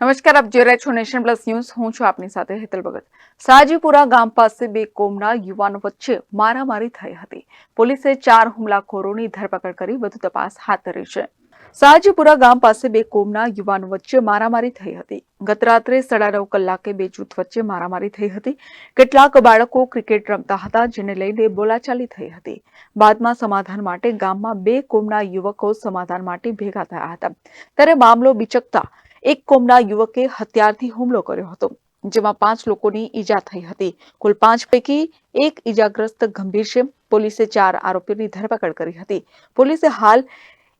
નમસ્કાર, આપ જોઈ રહ્યા છો નેશન પ્લસ ન્યૂઝ. હું છું આપની સાથે હેતલ ભગત. સાજીપુરા ગામ પાસે બે કોમના યુવાનો વચ્ચે મારામારી થઈ હતી. પોલીસે ચાર હુમલાખોરોની ધરપકડ કરી, વધુ તપાસ હાથ ધરી છે. સાજીપુરા ગામ પાસે બે કોમના યુવાનો વચ્ચે મારામારી થઈ હતી. ગત સાડા નવ કલાકે બે જૂથ વચ્ચે મારામારી થઈ હતી. કેટલાક બાળકો ક્રિકેટ રમતા હતા, જેને લઈને બોલાચાલી થઈ હતી. બાદમાં સમાધાન માટે ગામમાં બે કોમના યુવકો સમાધાન માટે ભેગા થયા હતા. ત્યારે મામલો બિચકતા એક કોમના યુવકે હથિયારથી હુમલો કર્યો હતો, જેમાં પાંચ લોકોની ઈજા થઈ હતી. કુલ પાંચ પૈકી એક ઈજાગ્રસ્ત ગંભીર છે. પોલીસે ચાર આરોપીઓની ધરપકડ કરી હતી. પોલીસે હાલ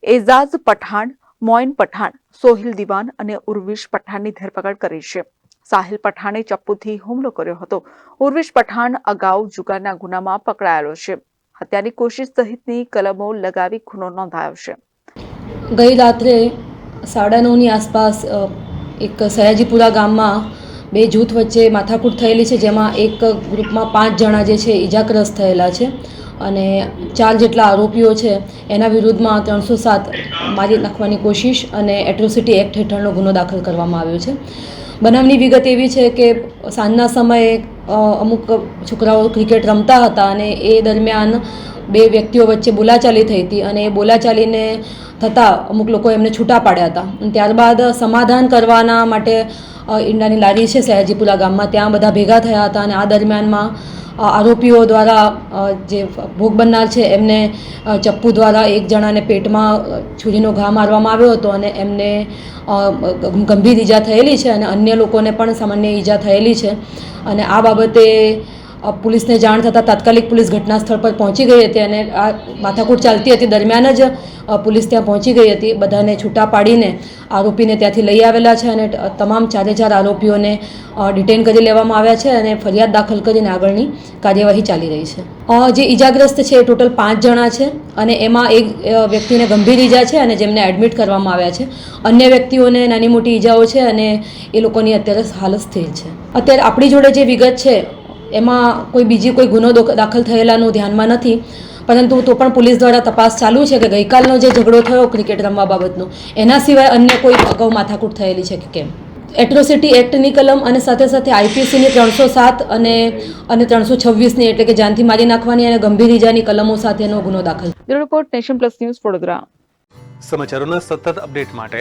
એઝાઝ પઠાણ, મોઇન પઠાણ, સોહિલ દિવાન અને ઉર્વિશ પઠાણની ધરપકડ કરી છે. સાહિલ પઠાણે ચપ્પુથી હુમલો કર્યો હતો. ઉર્વિશ પઠાણ અગાઉ જુગારના ગુનામાં પકડાયેલો છે. હત્યાની કોશિશ સહિતની કલમો લગાવી ગુનો નોંધાયો છે. ગઈ રાત્રે સાડા નવની આસપાસ એક સયાજીપુરા ગામમાં બે જૂથ વચ્ચે માથાકૂટ થયેલી છે, જેમાં એક ગ્રુપમાં પાંચ જણા જે છે, ઈજાગ્રસ્ત થયેલા છે. અને ચાર જેટલા આરોપીઓ છે, એના વિરુદ્ધમાં ત્રણસો સાત મારી નાખવાની કોશિશ અને એટ્રોસિટી એક્ટ હેઠળનો ગુનો દાખલ કરવામાં આવ્યો છે. બનાવની વિગત એવી છે કે સાંજના સમયે અમુક છોકરાઓ ક્રિકેટ રમતા હતા અને એ દરમિયાન બે વ્યક્તિઓ વચ્ચે બોલાચાલી થઈ હતી અને એ બોલાચાલીને થતાં અમુક લોકો એમને છૂટા પાડ્યા હતા. અને ત્યારબાદ સમાધાન કરવાના માટે ઈંડાની લારી છે સયાજીપુરા ગામમાં, ત્યાં બધા ભેગા થયા હતા અને આ દરમિયાનમાં આરોપીઓ દ્વારા જે ભોગ બનનાર છે એમને ચપ્પુ દ્વારા એક જણાને પેટમાં છુરીનો ઘા મારવામાં આવ્યો હતો અને એમને ગંભીર ઈજા થયેલી છે અને અન્ય લોકોને પણ સામાન્ય ઈજા થયેલી છે. અને આ બાબતે પોલીસને જાણ થતાં તાત્કાલિક પોલીસ ઘટના સ્થળ પર પહોંચી ગઈ હતી અને આ માથાકૂટ ચાલતી હતી. દરમિયાન જ પોલીસ ત્યાં પહોંચી ગઈ હતી. બધાને છૂટા પાડીને આરોપીને ત્યાંથી લઈ આવેલા છે અને તમામ ચારે ચાર આરોપીઓને ડિટેન કરી લેવામાં આવ્યા છે અને ફરિયાદ દાખલ કરીને આગળની કાર્યવાહી ચાલી રહી છે. જે ઈજાગ્રસ્ત છે એ ટોટલ પાંચ જણા છે અને એમાં એક વ્યક્તિને ગંભીર ઈજા છે અને જેમને એડમિટ કરવામાં આવ્યા છે. અન્ય વ્યક્તિઓને નાની મોટી ઈજાઓ છે અને એ લોકોની અત્યારે હાલત સ્થિર છે. અત્યારે આપણી જોડે જે વિગત છે એમાં કોઈ બીજી કોઈ ગુનો દાખલ થયેલાનું ધ્યાનમાં નથી. પરંતુ તો પણ પોલીસ દ્વારા તપાસ ચાલુ છે કે ગઈકાલનો જે ઝઘડો થયો ક્રિકેટ રમવા બાબતનો એના સિવાય અન્ય કોઈ અગાઉ માથાકૂટ થયેલી છે કે કેમ? એટ્રોસિટી એક્ટની કલમ અને સાથે સાથે આઈપીસીની ત્રણસો સાત અને અને ત્રણસો છવ્વીસની એટલે કે જાનથી મારી નાખવાની અને ગંભીર ઈજાની કલમો સાથેનો ગુનો દાખલ. Report nation plus news Vadodara. સમાચારોના સતત અપડેટ માટે